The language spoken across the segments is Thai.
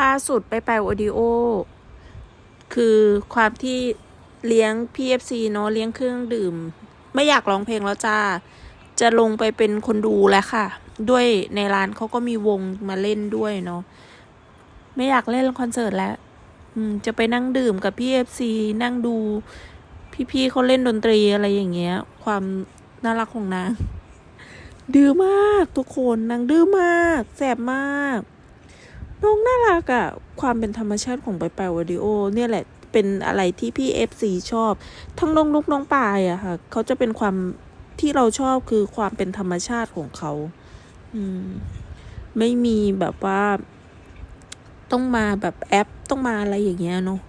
ล่าสุดไปไปโอดิโอ คือความที่เลี้ยง PFC เนอะเลี้ยงเครื่องดื่ม ไม่อยากร้องเพลงแล้วจ้า จะลงไปเป็นคนดูแล้วค่ะ ด้วยในร้านเขาก็มีวงมาเล่นด้วยเนาะไม่อยากเล่นคอนเสิร์ตแล้วจะไปนั่งดื่มกับ PFC นั่งดูพี่ๆเขาเล่นดนตรีอะไรอย่างเงี้ย ความน่ารักของนางดื้อมากทุกคนนางดื้อมาก แสบมาก น้องน่ารักอะความเป็นธรรมชาติของไปไปวดิโอ เนี่ยแหละเป็นอะไรที่พี่เอฟซีชอบ ทั้งน้องลุกน้องปายอะค่ะเขาจะเป็นความที่เราชอบคือความเป็นธรรมชาติของเขา อืม ไม่มีแบบว่า ต้องมาแบบแอปต้องมาอะไรอย่างเงี้ยเนาะ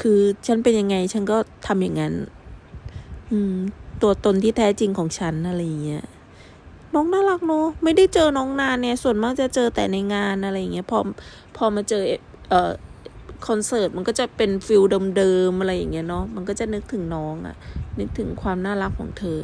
คือฉันเป็นยังไง ฉันก็ทำอย่างนั้น อืม ตัวตนที่แท้จริงของฉันอะไรอย่างเงี้ย น้องน่ารักเนอะไม่ได้เจอน้องนานเนี่ย ส่วนมากจะเจอแต่ในงานอะไรอย่างเงี้ยพอพอมาเจอเอ่อคอนเสิร์ตมันก็จะเป็นฟิลเดิมๆอะไรอย่างเงี้ยเนาะมันก็จะนึกถึงน้องอะนึกถึงความน่ารักของเธอ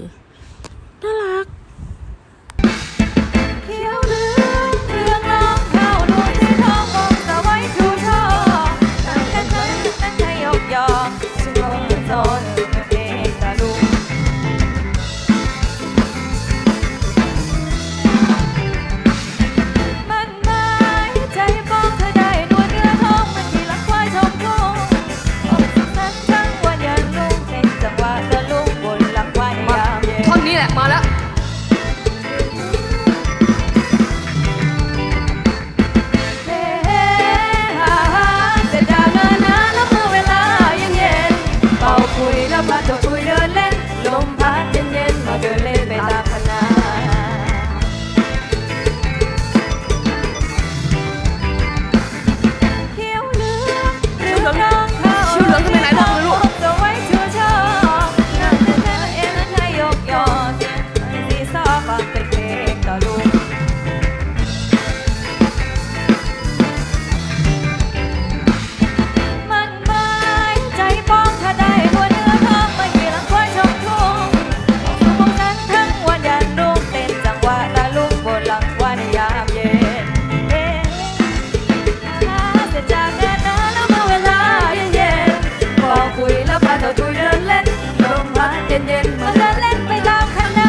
เย็นๆมาเดินเล่นไปตามคณะ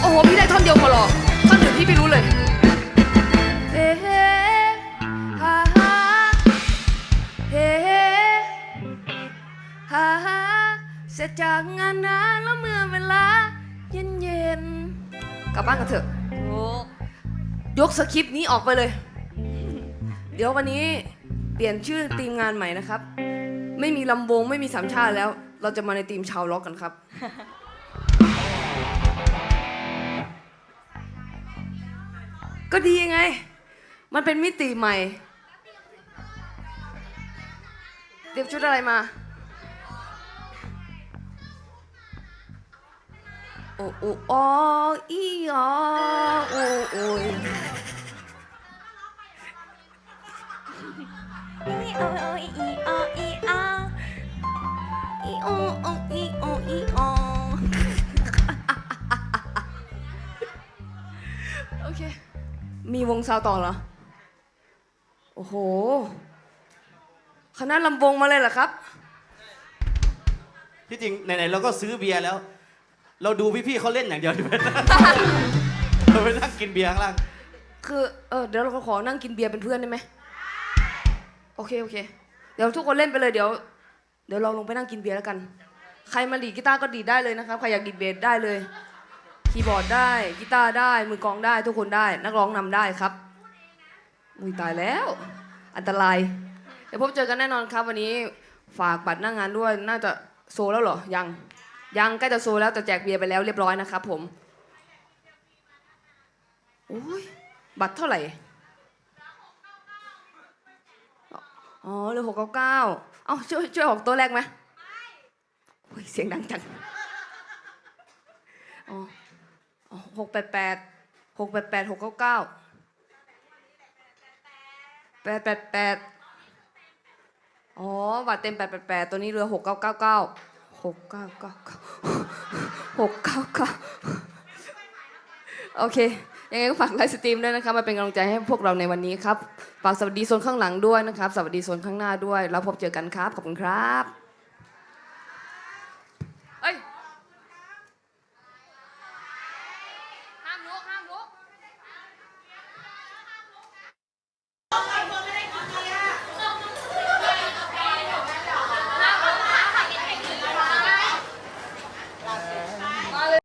โอ้โห พี่ได้ท่อนเดียวพอหรอท่อนอื่นพี่ไม่รู้เลย เฮ่าฮ่าเฮ่าฮ่าเสร็จจากงานนะแล้วเมื่อเวลา เย็นเย็นกลับบ้านกันเถอะโอ้ยกสคริปต์นี้ออกไปเลย เดี๋ยววันนี้เปลี่ยนชื่อทีมงานใหม่นะครับ ไม่มีลำวงไม่มีสามชาติแล้ว เราจะมาในทีมชาวล็อกกันครับ ก็ดีไง มันเป็นมิติใหม่ เตรียมชุดอะไรมา โอ้โอ้อออีออโอ้โอ้ยอีโออีโออี มีวงซาวต่อเหรอ โอ้โห คณะลำวงมาเลยเหรอครับ ที่จริงไหนๆเราก็ซื้อเบียร์แล้ว เราดูพี่ๆเขาเล่นอย่างเดียวดีไหมเราไปนั่งกินเบียร์ข้างล่าง คือ เออเดี๋ยวเราขอนั่งกินเบียร์เป็นเพื่อนได้ไหม โอเค โอเค เดี๋ยวทุกคนเล่นไปเลยเดี๋ยว เดี๋ยวเราลงไปนั่งกินเบียร์แล้วกัน ใครมาดีดกีตาร์ก็ดีดได้เลยนะครับ ใครอยากดีดเบสได้เลย คีย์บอร์ดได้กีตาร์ได้มือกลองได้ทุกคนได้ นักร้องนำได้ครับอุ้ยตายแล้ว อันตราย เดี๋ยวพบเจอกันแน่นอนครับ วันนี้ฝากบัตรหน้างงานด้วยน่าจะโซแล้วเหรอยังยังใกล้จะโซแล้วแต่แจกเบียร์ไปแล้วเรียบร้อยนะครับผมโอ้ยบัตรเท่าไหร่อ๋อเหลือหกเก้าเก้าเอ้าช่วยช่วยออกตัวแรกไหมโอ้ยเสียงดังจังอ๋อ หกแปดแปดหกแปดแปดหกเก้าเก้าแปดแปดแปดอ๋อบัตรเต็มแปดแปดแปดตัวนี้เหลือหกเก้าเก้าเก้าหกเก้าเก้าเก้าหกเก้าเก้าโอเค ยังไงก็ฝากไลฟ์สตรีมด้วยนะคะมาเป็นกำลังใจให้พวกเราในวันนี้ครับ ฝากสวัสดีโซนข้างหลังด้วยนะครับ สวัสดีโซนข้างหน้าด้วย แล้วพบเจอกันครับ ขอบคุณครับ